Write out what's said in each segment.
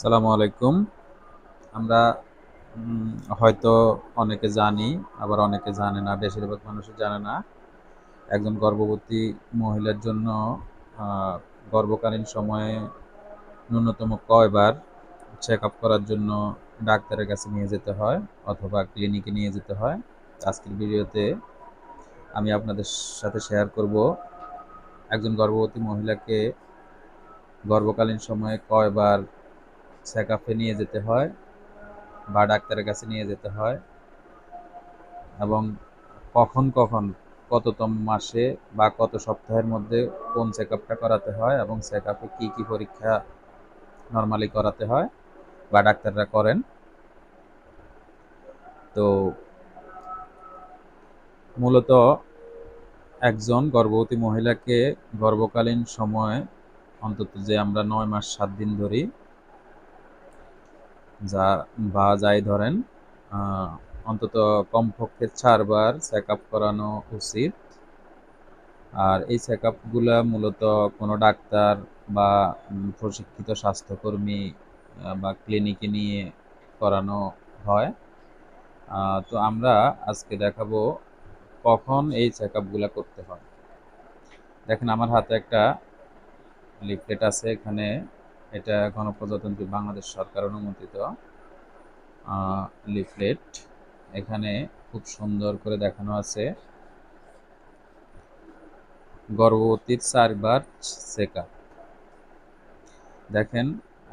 সালামু আলাইকুম। আমরা হয়তো অনেকে জানি, আবার অনেকে জানে না, বেশিরভাগ মানুষ জানে না, একজন গর্ভবতী মহিলার জন্য গর্ভকালীন সময়ে ন্যূনতম কয়বার চেক আপ করার জন্য ডাক্তারের কাছে নিয়ে যেতে হয় অথবা ক্লিনিকে নিয়ে যেতে হয়। আজকের ভিডিওতে আমি আপনাদের সাথে শেয়ার করব একজন গর্ভবতী মহিলাকে গর্ভকালীন সময়ে কয়বার চেক আপে নিয়ে যেতে হয়, বা ডাক্তারের কাছে নিয়ে যেতে হয়, এবং কখন কখন, কততম মাসে বা কত সপ্তাহের মধ্যে কোন চেক করাতে হয় এবং চেক আপে কী কী পরীক্ষা নর্মালি করাতে হয় বা ডাক্তাররা করেন। তো মূলত একজন গর্ভবতী মহিলাকে গর্ভকালীন সময়ে অন্তত যে আমরা নয় মাস সাত দিন ধরি যা বা যাই ধরেন অন্তত কমপক্ষে চারবার চেক আপ করানো উচিত। আর এই চেক আপগুলো মূলত কোনো ডাক্তার বা প্রশিক্ষিত স্বাস্থ্যকর্মী বা ক্লিনিকে নিয়ে করানো হয়। তো আমরা আজকে দেখাবো কখন এই চেক আপগুলো করতে হয়। দেখেন আমার হাতে একটা লিফলেট আছে এখানে। এটা গণপ্রজাতন্ত্রী বাংলাদেশ সরকার অনুমোদিত লিফলেট। এখানে খুব সুন্দর করে দেখানো আছে। গর্ভবতীর চারবার চেক দেখেন,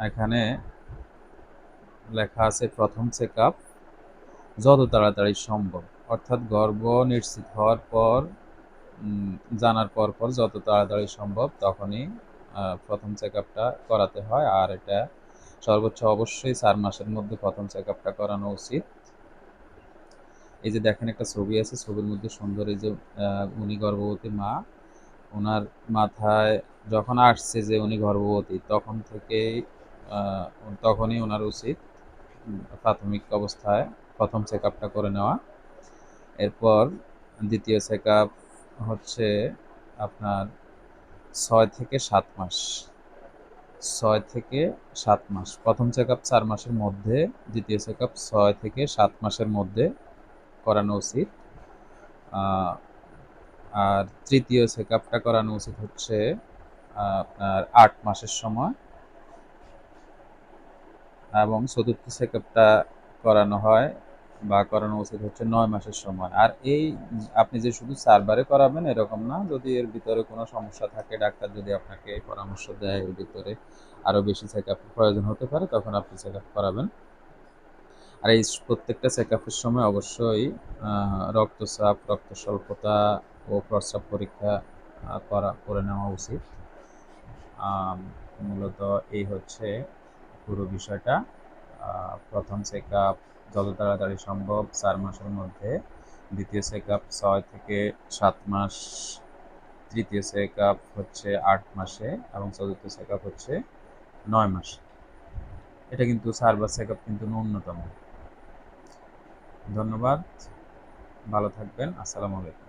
এখানে লেখা আছে প্রথম চেক আপ যত তাড়াতাড়ি সম্ভব। অর্থাৎ গর্ভ নিশ্চিত হওয়ার পর জানার পর পর যত তাড়াতাড়ি সম্ভব তখনই প্রথম চেক আপটা করাতে হয়। আর এটা সর্বোচ্চ অবশ্যই চার মাসের মধ্যে প্রথম চেক আপটা করানো উচিত। এই যে দেখেন একটা ছবি আছে, ছবির মধ্যে সুন্দর এই যে উনি গর্ভবতী মা। ওনার মাথায় যখন আসছে যে উনি গর্ভবতী, তখন থেকেই তখনই ওনার উচিত প্রাথমিক অবস্থায় প্রথম চেক আপটা করে নেওয়া। এরপর দ্বিতীয় চেক হচ্ছে আপনার ছয় থেকে সাত মাস। ছয় থেকে সাত মাস। প্রথম চেক আপ চার মাসের মধ্যে, দ্বিতীয় চেক আপ ছয় থেকে সাত মাসের মধ্যে করানো উচিত। আর তৃতীয় চেক আপটা করানো উচিত হচ্ছে আপনার আট মাসের সময়। এবং চতুর্থ চেক আপটা করানো হয় বা করানো উচিত হচ্ছে নয় মাসের সময়। আর এই আপনি যে শুধু সার্ভারে করাবেন এরকম না, যদি এর ভিতরে কোনো সমস্যা থাকে, ডাক্তার যদি আপনাকে পরামর্শ দেয় এর ভিতরে আরও বেশি চেক প্রয়োজন হতে পারে, তখন আপনি চেক আপ করাবেন। আর এই প্রত্যেকটা চেক সময় অবশ্যই রক্তচাপ, রক্ত স্বল্পতা ও প্রস্রাব পরীক্ষা করা, করে নেওয়া উচিত। মূলত এই হচ্ছে পুরো বিষয়টা। প্রথম চেক আপ যত তাড়াতাড়ি সম্ভব চার মাসের মধ্যে। দ্বিতীয় চেক আপ ছয় থেকে সাত মাস। তৃতীয় চেক আপ হচ্ছে আট মাসে এবং চতুর্থ চেক আপ হচ্ছে নয় মাস। এটা কিন্তু সার্ভার চেক আপ কিন্তু ন্যূনতম। ধন্যবাদ। ভালো থাকবেন। আসসালামু আলাইকুম।